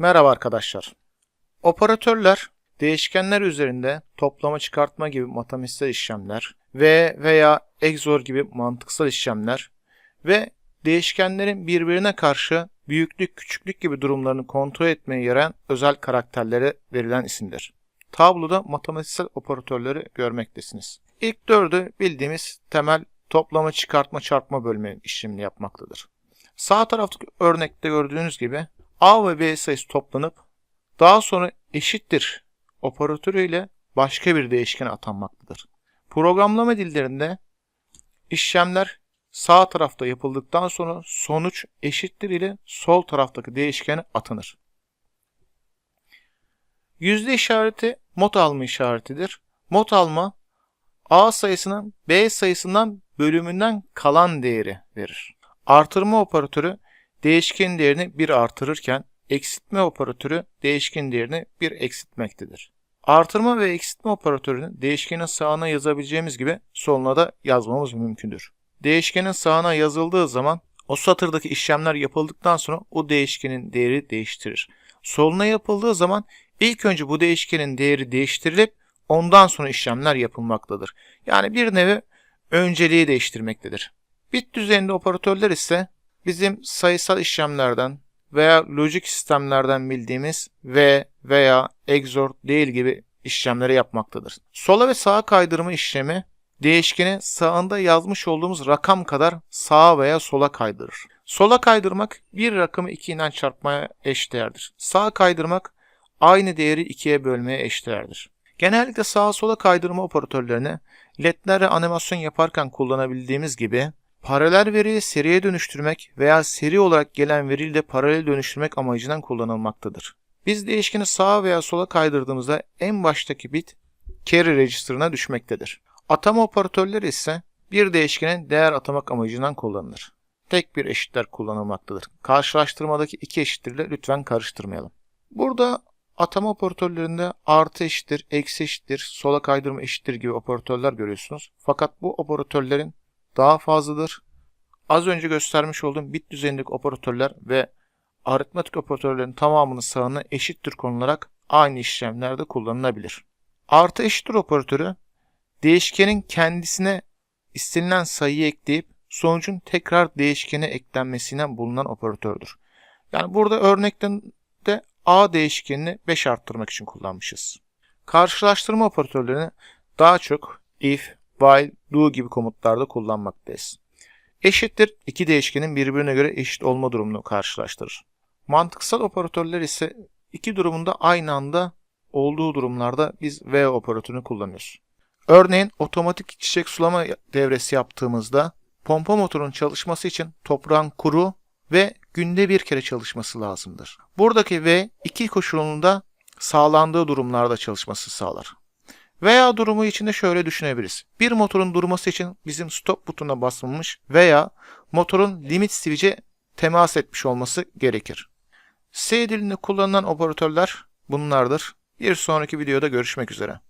Merhaba arkadaşlar. Operatörler değişkenler üzerinde toplama çıkartma gibi matematiksel işlemler ve veya XOR gibi mantıksal işlemler ve değişkenlerin birbirine karşı büyüklük küçüklük gibi durumlarını kontrol etmeye yarayan özel karakterlere verilen isimdir. Tabloda matematiksel operatörleri görmektesiniz. İlk dördü bildiğimiz temel toplama çıkartma çarpma bölme işlemini yapmaktadır. Sağ taraftaki örnekte gördüğünüz gibi A ve B sayısı toplanıp daha sonra eşittir operatörüyle başka bir değişkene atanmaktadır. Programlama dillerinde işlemler sağ tarafta yapıldıktan sonra sonuç eşittir ile sol taraftaki değişkene atanır. Yüzde işareti mod alma işaretidir. Mod alma A sayısının B sayısından bölümünden kalan değeri verir. Artırma operatörü değişken değerini 1 artırırken eksiltme operatörü değişken değerini 1 eksiltmektedir. Artırma ve eksiltme operatörünü değişkenin sağına yazabileceğimiz gibi soluna da yazmamız mümkündür. Değişkenin sağına yazıldığı zaman o satırdaki işlemler yapıldıktan sonra o değişkenin değeri değiştirir. Soluna yapıldığı zaman ilk önce bu değişkenin değeri değiştirilip ondan sonra işlemler yapılmaktadır. Yani bir nevi önceliği değiştirmektedir. Bit düzeyinde operatörler ise bizim sayısal işlemlerden veya lojik sistemlerden bildiğimiz ve veya XOR değil gibi işlemleri yapmaktadır. Sola ve sağa kaydırma işlemi değişkeni sağında yazmış olduğumuz rakam kadar sağa veya sola kaydırır. Sola kaydırmak bir rakamı 2 ile çarpmaya eşdeğerdir. Sağa kaydırmak aynı değeri 2'ye bölmeye eşdeğerdir. Genellikle sağa sola kaydırma operatörlerini ledlerle animasyon yaparken kullanabildiğimiz gibi paralel veriyi seriye dönüştürmek veya seri olarak gelen veriyi paralel dönüştürmek amacından kullanılmaktadır. Biz değişkeni sağa veya sola kaydırdığımızda en baştaki bit carry register'ına düşmektedir. Atama operatörleri ise bir değişkenin değer atamak amacından kullanılır. Tek bir eşitler kullanılmaktadır. Karşılaştırmadaki iki eşittirle lütfen karıştırmayalım. Burada atama operatörlerinde artı eşittir, eksi eşittir, sola kaydırma eşittir gibi operatörler görüyorsunuz. Fakat bu operatörlerin daha fazladır. Az önce göstermiş olduğum bit düzeyindeki operatörler ve aritmetik operatörlerin tamamının sağına eşittir konularak aynı işlemlerde kullanılabilir. Artı eşittir operatörü değişkenin kendisine istenilen sayıyı ekleyip sonucun tekrar değişkene eklenmesine bulunan operatördür. Yani burada örnekten de A değişkenini 5 arttırmak için kullanmışız. Karşılaştırma operatörlerini daha çok if, while, do gibi komutlarda kullanmaktayız. Eşittir iki değişkenin birbirine göre eşit olma durumunu karşılaştırır. Mantıksal operatörler ise iki durumunda aynı anda olduğu durumlarda biz V operatörünü kullanıyoruz. Örneğin otomatik çiçek sulama devresi yaptığımızda pompa motorunun çalışması için toprağın kuru ve günde bir kere çalışması lazımdır. Buradaki V iki koşulunda sağlandığı durumlarda çalışması sağlar. Veya durumu içinde şöyle düşünebiliriz. Bir motorun durması için bizim stop butonuna basılmış veya motorun limit switch'e temas etmiş olması gerekir. C dilinde kullanılan operatörler bunlardır. Bir sonraki videoda görüşmek üzere.